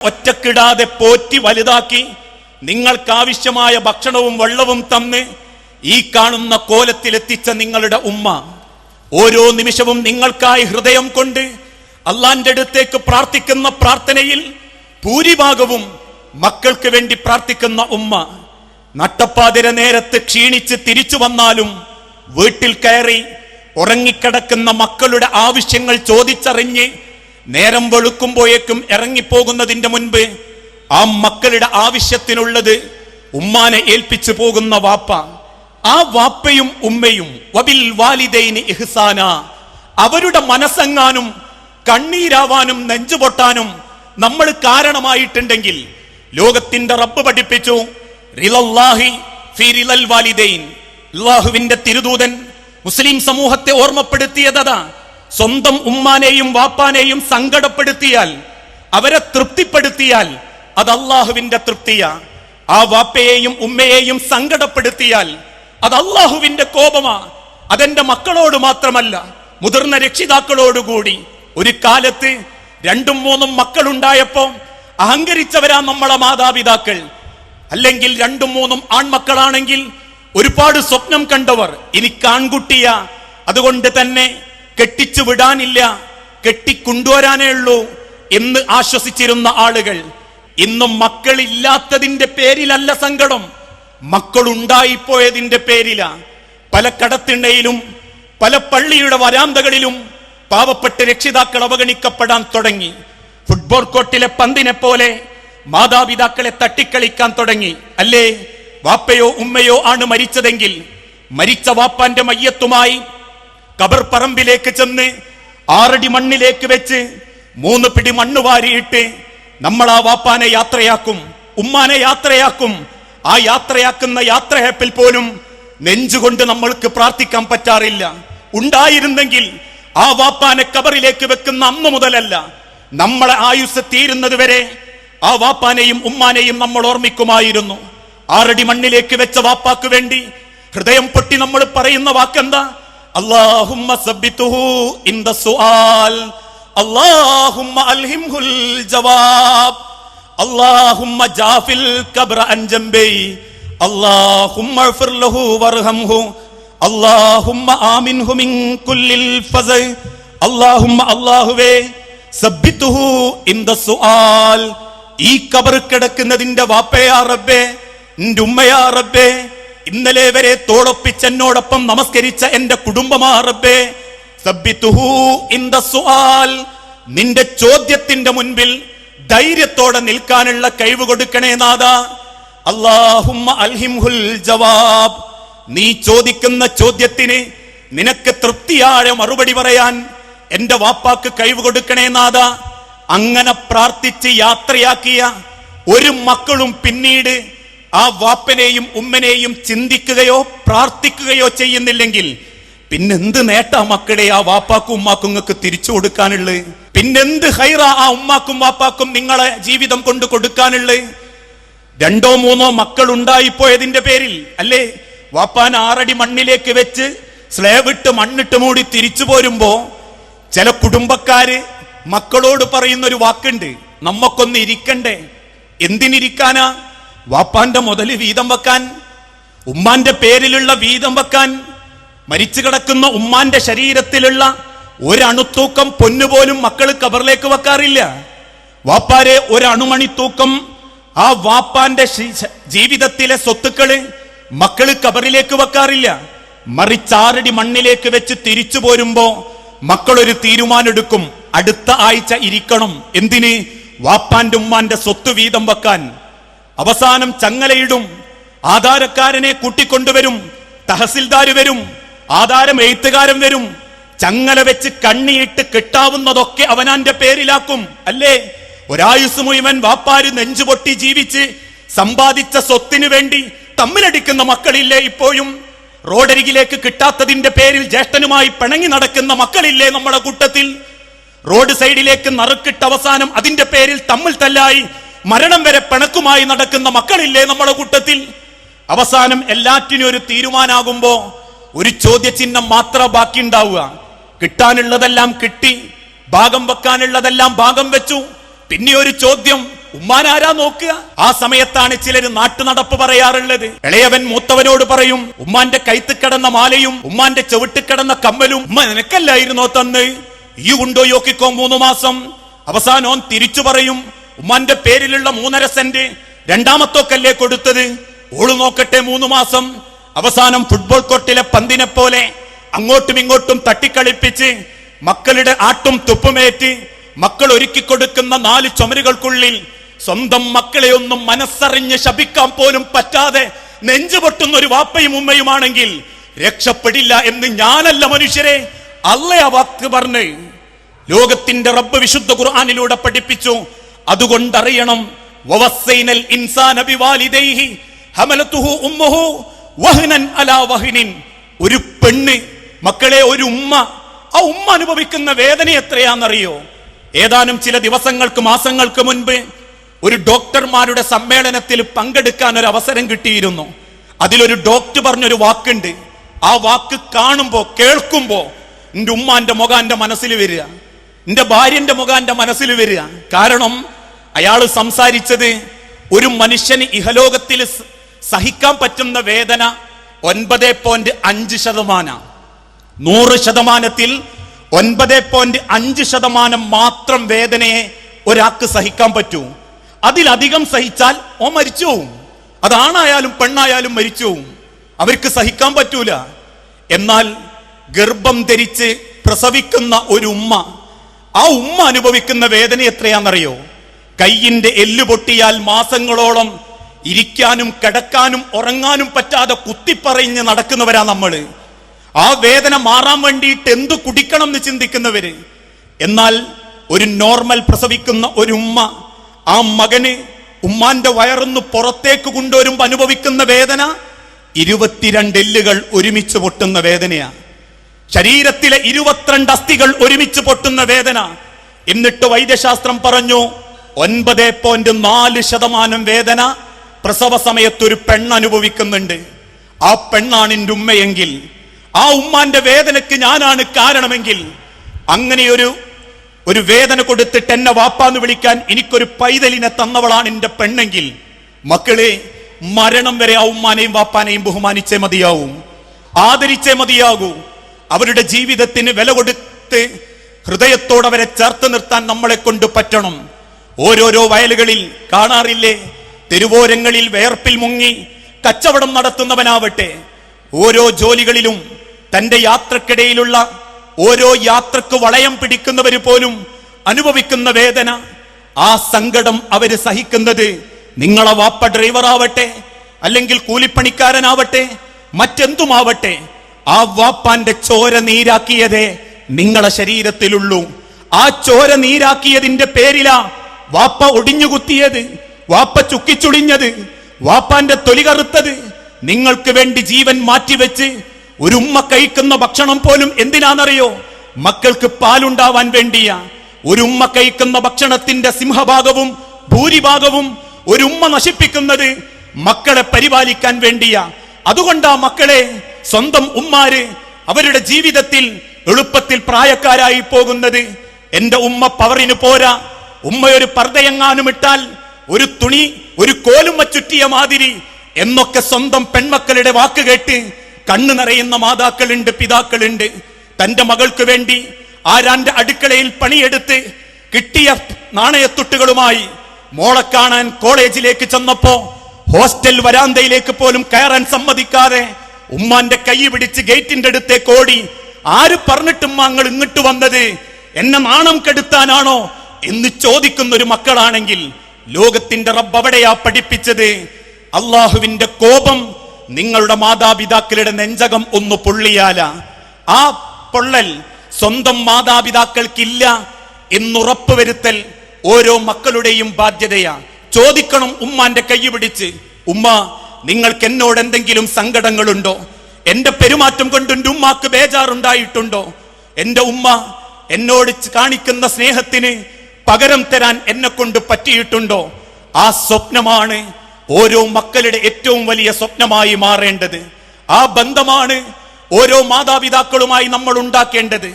ഒറ്റക്കിടാതെ പോറ്റി വലുതാക്കി നിങ്ങൾക്കാവശ്യമായ ഭക്ഷണവും വെള്ളവും തന്ന് ഈ കാണുന്ന കോലത്തിലെത്തിച്ച നിങ്ങളുടെ ഉമ്മ ഓരോ നിമിഷവും നിങ്ങൾക്കായി ഹൃദയം കൊണ്ട് അള്ളാന്റെ അടുത്തേക്ക് പ്രാർത്ഥിക്കുന്ന പ്രാർത്ഥനയിൽ ഭൂരിഭാഗവും മക്കൾക്ക് വേണ്ടി പ്രാർത്ഥിക്കുന്ന ഉമ്മ നട്ടപ്പാതിര നേരത്ത് ക്ഷീണിച്ച് തിരിച്ചു വന്നാലും വീട്ടിൽ കയറി ഉറങ്ങിക്കിടക്കുന്ന മക്കളുടെ ആവശ്യങ്ങൾ ചോദിച്ചറിഞ്ഞ് നേരം വെളുക്കുമ്പോഴേക്കും ഇറങ്ങിപ്പോകുന്നതിന്റെ മുൻപ് ആ മക്കളുടെ ആവശ്യത്തിനുള്ളത് ഉമ്മാനെ ഏൽപ്പിച്ചു പോകുന്ന വാപ്പ. ആ വാപ്പയും ഉമ്മയും വബിൽ വാലിദൈനി ഇഹ്സാന അവരുടെ മനസ്സെങ്ങാനും കണ്ണീരാവാനും നെഞ്ചുപൊട്ടാനും നമ്മൾ കാരണമായിട്ടുണ്ടെങ്കിൽ ലോകത്തിന്റെ റബ്ബ് പഠിപ്പിച്ചു വാലിദൈൻ. അള്ളാഹുവിന്റെ തിരുദൂതൻ മുസ്ലിം സമൂഹത്തെ ഓർമ്മപ്പെടുത്തിയതാ സ്വന്തം ഉമ്മാനെയും വാപ്പാനെയും സങ്കടപ്പെടുത്തിയാൽ അവരെ തൃപ്തിപ്പെടുത്തിയാൽ അത് അള്ളാഹുവിന്റെ തൃപ്തിയാ. ആ വാപ്പയെയും ഉമ്മയെയും സങ്കടപ്പെടുത്തിയാൽ അത് അള്ളാഹുവിന്റെ കോപമാ. അതെന്റെ മക്കളോട് മാത്രമല്ല മുതിർന്ന രക്ഷിതാക്കളോടുകൂടി. ഒരു കാലത്ത് രണ്ടും മൂന്നും മക്കളുണ്ടായപ്പോ അഹങ്കരിച്ചവരാ നമ്മളെ മാതാപിതാക്കൾ. അല്ലെങ്കിൽ രണ്ടും മൂന്നും ആൺമക്കളാണെങ്കിൽ ഒരുപാട് സ്വപ്നം കണ്ടവർ എനിക്ക് ആൺകുട്ടിയ. അതുകൊണ്ട് തന്നെ കെട്ടിച്ചു വിടാനില്ല കെട്ടിക്കൊണ്ടുവരാനേ ഉള്ളൂ എന്ന് ആശ്വസിച്ചിരുന്ന ആളുകൾ. ഇന്നും മക്കളില്ലാത്തതിന്റെ പേരിലല്ല സങ്കടം. മക്കളുണ്ടായിപ്പോയതിന്റെ പേരില. പല കടത്തിണ്ണയിലും പല പള്ളിയുടെ വരാന്തകളിലും പാവപ്പെട്ട രക്ഷിതാക്കൾ അവഗണിക്കപ്പെടാൻ തുടങ്ങി. ഫുട്ബോൾ കോർട്ടിലെ പന്തിനെ പോലെ മാതാപിതാക്കളെ തട്ടിക്കളിക്കാൻ തുടങ്ങി. അല്ലേ? വാപ്പയോ ഉമ്മയോ ആണ് മരിച്ചതെങ്കിൽ മരിച്ച വാപ്പാന്റെ മയ്യത്തുമായി കബർ പറമ്പിലേക്ക് ചെന്ന് ആറടി മണ്ണിലേക്ക് വെച്ച് മൂന്ന് പിടി മണ്ണ് വാരിയിട്ട് നമ്മൾ ആ വാപ്പാനെ യാത്രയാക്കും ഉമ്മാനെ യാത്രയാക്കും. ആ യാത്രയാക്കുന്ന യാത്രയപ്പിൽ പോലും നെഞ്ചുകൊണ്ട് നമ്മൾക്ക് പ്രാർത്ഥിക്കാൻ പറ്റാറില്ല. ഉണ്ടായിരുന്നെങ്കിൽ ആ വാപ്പാനെ കബറിലേക്ക് വെക്കുന്ന അന്ന് മുതലല്ല. നമ്മളെ ആയുസ് തീരുന്നത് വരെ ആ വാപ്പാനെയും ഉമ്മാനെയും നമ്മൾ ഓർമ്മിക്കുമായിരുന്നു. ആറടി മണ്ണിലേക്ക് വെച്ച വാപ്പാക്ക് വേണ്ടി ഹൃദയം പൊട്ടി നമ്മൾ പറയുന്ന വാക്കെന്താ? ഈ കബർ കിടക്കുന്നതിന്റെ വാപ്പയാ റബ്ബേ നിന്റെ ഉമ്മയാ റബ്ബേ ഇന്നലെ വരെ തോളൊപ്പിച്ച് എന്നോടൊപ്പം നമസ്കരിച്ച എന്റെ കുടുംബമാ റബ്ബേ സബ്ബിത്തുഹു ഇൻ ദ സുആൽ. നിന്റെ ചോദ്യത്തിന്റെ മുൻപിൽ ധൈര്യത്തോടെ നിൽക്കാനുള്ള കഴിവ് കൊടുക്കണേ നാഥ. അല്ലാഹുമ്മ അൽഹിംഹുൽ ജവാബ്. നീ ചോദിക്കുന്ന ചോദ്യത്തിന് നിനക്ക് തൃപ്തിയായ മറുപടി പറയാൻ എന്റെ വാപ്പാക്ക് കഴിവ് കൊടുക്കണേ നാഥ. അങ്ങനെ പ്രാർത്ഥിച്ച് യാത്രയാക്കിയ ഒരു മക്കളും പിന്നീട് ആ വാപ്പനെയും ഉമ്മനെയും ചിന്തിക്കുകയോ പ്രാർത്ഥിക്കുകയോ ചെയ്യുന്നില്ലെങ്കിൽ പിന്നെന്ത് നേട്ടാ മക്കളെ ആ വാപ്പാക്കും ഉമ്മാക്കും തിരിച്ചു കൊടുക്കാനുള്ളത് പിന്നെന്ത് ഹൈറ ആ ഉമ്മാക്കും വാപ്പാക്കും നിങ്ങളെ ജീവിതം കൊണ്ട് കൊടുക്കാനുള്ളത് രണ്ടോ മൂന്നോ മക്കൾ ഉണ്ടായിപ്പോയതിന്റെ പേരിൽ അല്ലേ? വാപ്പാൻ ആറടി മണ്ണിലേക്ക് വെച്ച് സ്ലേവിട്ട് മണ്ണിട്ട് മൂടി തിരിച്ചു പോരുമ്പോ ചില കുടുംബക്കാര് മക്കളോട് പറയുന്ന ഒരു വാക്കുണ്ട് നമ്മക്കൊന്ന് ഇരിക്കണ്ടേ. എന്തിനിരിക്കാനാ? വാപ്പാന്റെ മുതൽ വീതം വെക്കാൻ ഉമ്മാന്റെ പേരിലുള്ള വീതം വെക്കാൻ മരിച്ചു കിടക്കുന്ന ഉമ്മാന്റെ ശരീരത്തിലുള്ള ഒരണുത്തൂക്കം പൊന്നുപോലും മക്കൾ കബറിലേക്ക് വെക്കാറില്ല. വാപ്പാരെ ഒരണുമണി തൂക്കം ആ വാപ്പാന്റെ ജീവിതത്തിലെ സ്വത്തുക്കൾ മക്കൾ കബറിലേക്ക് വെക്കാറില്ല. മറിച്ചാറടി മണ്ണിലേക്ക് വെച്ച് തിരിച്ചു പോരുമ്പോ മക്കളൊരു തീരുമാനമെടുക്കും. അടുത്ത ആഴ്ച ഇരിക്കണം. എന്തിന്? വാപ്പാന്റെ ഉമ്മാന്റെ സ്വത്ത് വീതം വെക്കാൻ. അവസാനം ചങ്ങലയിടും. ആധാരക്കാരനെ കൂട്ടിക്കൊണ്ടുവരും. തഹസിൽദാർ വരും. ആധാരം എഴുത്തുകാരൻ വരും. ചങ്ങല വെച്ച് കണ്ണിയിട്ട് കിട്ടാവുന്നതൊക്കെ അവനാന്റെ പേരിലാക്കും. അല്ലേ? ഒരായുസ് മുഴുവൻ വാപ്പാര് നെഞ്ചുപൊട്ടി ജീവിച്ച് സമ്പാദിച്ച സ്വത്തിനു വേണ്ടി തമ്മിലടിക്കുന്ന മക്കളില്ലേ ഇപ്പോഴും? റോഡരികിലേക്ക് കിട്ടാത്തതിന്റെ പേരിൽ ജ്യേഷ്ഠനുമായി പിണങ്ങി നടക്കുന്ന മക്കളില്ലേ നമ്മുടെ കൂട്ടത്തിൽ? റോഡ് സൈഡിലേക്ക് നറുക്കിട്ട് അവസാനം അതിന്റെ പേരിൽ തമ്മിൽ തല്ലായി മരണം വരെ പിണക്കുമായി നടക്കുന്ന മക്കളില്ലേ നമ്മുടെ കൂട്ടത്തിൽ? അവസാനം എല്ലാറ്റിനും ഒരു തീരുമാനാകുമ്പോ ഒരു ചോദ്യചിഹ്നം മാത്രം ബാക്കി ഉണ്ടാവുക കിട്ടാനുള്ളതെല്ലാം കിട്ടി ഭാഗം വെക്കാനുള്ളതെല്ലാം ഭാഗം വെച്ചു. പിന്നെ ഒരു ചോദ്യം ഉമ്മാനാരാ നോക്കുക? ആ സമയത്താണ് ചിലര് നാട്ടു നടപ്പ് പറയാറുള്ളത്. ഇളയവൻ മൂത്തവനോട് പറയും ഉമ്മാന്റെ കൈത്ത് കിടന്ന മാലയും ഉമ്മാന്റെ ചവിട്ടി കിടന്ന കമ്മലും ഉമ്മ നിനക്കല്ലായിരുന്നോ തന്ന്? ഈ ഉണ്ടോ യോക്കിക്കോ മൂന്ന് മാസം. അവസാനോൻ തിരിച്ചു പറയും ഉമ്മാന്റെ പേരിലുള്ള മൂന്നര സെന്റ് രണ്ടാമത്തോക്കല്ലേ കൊടുത്തത്? ഓൾ നോക്കട്ടെ മൂന്ന് മാസം. അവസാനം ഫുട്ബോൾ കോർട്ടിലെ പന്തിനെ പോലെ അങ്ങോട്ടും ഇങ്ങോട്ടും തട്ടിക്കളിപ്പിച്ച് മക്കളുടെ ആട്ടും തുപ്പുമേറ്റ് മക്കൾ ഒരുക്കി കൊടുക്കുന്ന നാല് ചുമരുകൾക്കുള്ളിൽ സ്വന്തം മക്കളെ ഒന്നും മനസ്സറിഞ്ഞ് ശപിക്കാൻ പോലും പറ്റാതെ നെഞ്ചു പൊട്ടുന്ന ഒരു വാപ്പയും ഉമ്മയുമാണെങ്കിൽ രക്ഷപ്പെടില്ല എന്ന് ഞാനല്ല മനുഷ്യരെ. അല്ല ആ വാക്ക് പറഞ്ഞ് ലോകത്തിന്റെ റബ്ബ് വിശുദ്ധ ഖുർആാനിലൂടെ പഠിപ്പിച്ചു. അതുകൊണ്ടറിയണം. ഒരു പെണ്ണ് മക്കളെ ഒരു ഉമ്മ. ആ ഉമ്മ അനുഭവിക്കുന്ന വേദന എത്രയാണെന്നറിയോ? ഏതാനും ചില ദിവസങ്ങൾക്ക് മാസങ്ങൾക്ക് മുൻപ് ഒരു ഡോക്ടർമാരുടെ സമ്മേളനത്തിൽ പങ്കെടുക്കാൻ ഒരു അവസരം കിട്ടിയിരുന്നു. അതിലൊരു ഡോക്ടർ പറഞ്ഞൊരു വാക്കുണ്ട്. ആ വാക്ക് കാണുമ്പോ കേൾക്കുമ്പോ എന്റെ ഉമ്മാന്റെ മുഖം എന്റെ മനസ്സിൽ വരിക. എന്റെ ഭാര്യന്റെ മുഖം എന്റെ മനസ്സിൽ വരിക. കാരണം അയാൾ സംസാരിച്ചത് ഒരു മനുഷ്യന് ഇഹലോകത്തിൽ സഹിക്കാൻ പറ്റുന്ന വേദന ഒൻപത് പോയിന്റ് അഞ്ച് ശതമാന. നൂറ് ശതമാനത്തിൽ ഒൻപത് പോയിന്റ് അഞ്ച് ശതമാനം മാത്രം വേദനയെ ഒരാൾക്ക് സഹിക്കാൻ പറ്റൂ. അതിലധികം സഹിച്ചാൽ ഓ മരിച്ചു അതാണായാലും പെണ്ണായാലും മരിച്ചു അവർക്ക് സഹിക്കാൻ പറ്റൂല. എന്നാൽ ഗർഭം ധരിച്ച് പ്രസവിക്കുന്ന ഒരു ഉമ്മ ആ ഉമ്മ അനുഭവിക്കുന്ന വേദന എത്രയാണെന്നറിയോ? കയ്യിന്റെ എല്ല് പൊട്ടിയാൽ മാസങ്ങളോളം ഇരിക്കാനും കിടക്കാനും ഉറങ്ങാനും പറ്റാതെ കുത്തിപ്പറഞ്ഞ് നടക്കുന്നവരാ നമ്മൾ ആ വേദന മാറാൻ വേണ്ടിയിട്ട് എന്തു കുടിക്കണം എന്ന് ചിന്തിക്കുന്നവര്. എന്നാൽ ഒരു നോർമൽ പ്രസവിക്കുന്ന ഒരു ഉമ്മ ആ മകന് ഉമ്മാന്റെ വയറൊന്ന് പുറത്തേക്ക് കൊണ്ടുവരുമ്പോ അനുഭവിക്കുന്ന വേദന ഇരുപത്തിരണ്ട് എല്ലുകൾ ഒരുമിച്ച് പൊട്ടുന്ന വേദനയാ. ശരീരത്തിലെ ഇരുപത്തിരണ്ട് അസ്ഥികൾ ഒരുമിച്ച് പൊട്ടുന്ന വേദന. എന്നിട്ട് വൈദ്യശാസ്ത്രം പറഞ്ഞു ഒൻപത് പോയിന്റ് നാല് ശതമാനം വേദന പ്രസവ സമയത്ത് ഒരു പെണ്ണ് അനുഭവിക്കുന്നുണ്ട്. ആ പെണ്ണാണ് എന്റെ ഉമ്മയെങ്കിൽ ആ ഉമ്മാന്റെ വേദനയ്ക്ക് ഞാനാണ് കാരണമെങ്കിൽ അങ്ങനെയൊരു ഒരു വേദന കൊടുത്തിട്ട് എന്നെ വാപ്പാന്ന് വിളിക്കാൻ എനിക്കൊരു പൈതലിനെ തന്നവളാണ് എന്റെ പെണ്ണെങ്കിൽ മക്കളെ മരണം വരെ ആ ഉമ്മാനെയും വാപ്പാനെയും ബഹുമാനിച്ചേ മതിയാവും. ആദരിച്ചേ മതിയാകൂ. അവരുടെ ജീവിതത്തിന് വില കൊടുത്ത് ഹൃദയത്തോടവരെ ചേർത്ത് നിർത്താൻ നമ്മളെ കൊണ്ട് പറ്റണം. ഓരോരോ വയലുകളിൽ കാണാറില്ലേ? തെരുവോരങ്ങളിൽ വേർപ്പിൽ മുങ്ങി കച്ചവടം നടത്തുന്നവനാവട്ടെ. ഓരോ ജോലികളിലും തന്റെ യാത്രക്കിടയിലുള്ള ഓരോ യാത്രയ്ക്ക് വളയം പിടിക്കുന്നവര് പോലും അനുഭവിക്കുന്ന വേദന ആ സങ്കടം അവർ സഹിക്കുന്നത് നിങ്ങളെ വാപ്പ ഡ്രൈവറാവട്ടെ അല്ലെങ്കിൽ കൂലിപ്പണിക്കാരനാവട്ടെ മറ്റെന്തുമാവട്ടെ ആ വാപ്പാന്റെ ചോര നീരാക്കിയതേ നിങ്ങളെ ശരീരത്തിലുള്ളൂ. ആ ചോര നീരാക്കിയതിന്റെ പേരിലാ വാപ്പ ഒടിഞ്ഞുകുത്തിയത് വാപ്പ ചുക്കിച്ചുളിഞ്ഞത് വാപ്പാന്റെ തൊലി കറുത്തത്. നിങ്ങൾക്ക് വേണ്ടി ജീവൻ മാറ്റിവെച്ച് ഒരു ഉമ്മ കഴിക്കുന്ന ഭക്ഷണം പോലും എന്തിനാണെന്നറിയോ? മക്കൾക്ക് പാലുണ്ടാവാൻ വേണ്ടിയാ. ഒരു ഉമ്മ കഴിക്കുന്ന ഭക്ഷണത്തിന്റെ സിംഹഭാഗവും ഭൂരിഭാഗവും ഒരു ഉമ്മ നശിപ്പിക്കുന്നത് മക്കളെ പരിപാലിക്കാൻ വേണ്ടിയാ. അതുകൊണ്ടാ മക്കളെ സ്വന്തം ഉമ്മാര് അവരുടെ ജീവിതത്തിൽ എളുപ്പത്തിൽ പ്രായക്കാരായി പോകുന്നത്. എന്റെ ഉമ്മ പവറിന് പോരാ. ഉമ്മ ഒരു പർദ്ദയെങ്ങാനും ഇട്ടാൽ ഒരു തുണി ഒരു കോലുമ്മ ചുറ്റിയ മാതിരി എന്നൊക്കെ സ്വന്തം പെൺമക്കളുടെ വാക്ക് കേട്ട് കണ്ണു നിറയുന്ന മാതാക്കളുണ്ട് പിതാക്കളുണ്ട്. തന്റെ മകൾക്ക് വേണ്ടി ആരാന്റെ അടുക്കളയിൽ പണിയെടുത്ത് കിട്ടിയ നാണയത്തുട്ടുകളുമായി മോളെ കാണാൻ കോളേജിലേക്ക് ചെന്നപ്പോ ഹോസ്റ്റൽ വരാന്തയിലേക്ക് പോലും കയറാൻ സമ്മതിക്കാതെ ഉമ്മാന്റെ കൈ പിടിച്ച് ഗേറ്റിന്റെ അടുത്തേക്ക് ഓടി ആര് പറഞ്ഞിട്ടും മാങ്ങൾ ഇങ്ങോട്ട് വന്നത്? എന്നെ നാണം കെടുത്താനാണോ? എന്ന് ചോദിക്കുന്ന ഒരു മക്കളാണെങ്കിൽ ലോകത്തിന്റെ റബ്ബ് അവിടെയാ പഠിപ്പിച്ചത്. അള്ളാഹുവിന്റെ കോപം നിങ്ങളുടെ മാതാപിതാക്കളുടെ നെഞ്ചകം ഒന്ന് പൊള്ളിയാല. ആ പൊള്ളൽ സ്വന്തം മാതാപിതാക്കൾക്കില്ല എന്നുറപ്പ് വരുത്തൽ ഓരോ മക്കളുടെയും ബാധ്യതയാ. ചോദിക്കണം ഉമ്മാന്റെ കൈ പിടിച്ച് ഉമ്മ നിങ്ങൾക്ക് എന്നോട് എന്തെങ്കിലും സങ്കടങ്ങളുണ്ടോ? എന്റെ പെരുമാറ്റം കൊണ്ട് എന്റെ ഉമ്മാക്ക് ബേജാറുണ്ടായിട്ടുണ്ടോ? എന്റെ ഉമ്മ എന്നോട് കാണിക്കുന്ന സ്നേഹത്തിന് പകരം തരാൻ എന്നെ കൊണ്ട് പറ്റിയിട്ടുണ്ടോ? ആ സ്വപ്നമാണ് ഓരോ മക്കളുടെ ഏറ്റവും വലിയ സ്വപ്നമായി മാറേണ്ടത്. ആ ബന്ധമാണ് ഓരോ മാതാപിതാക്കളുമായി നമ്മൾ ഉണ്ടാക്കേണ്ടത്.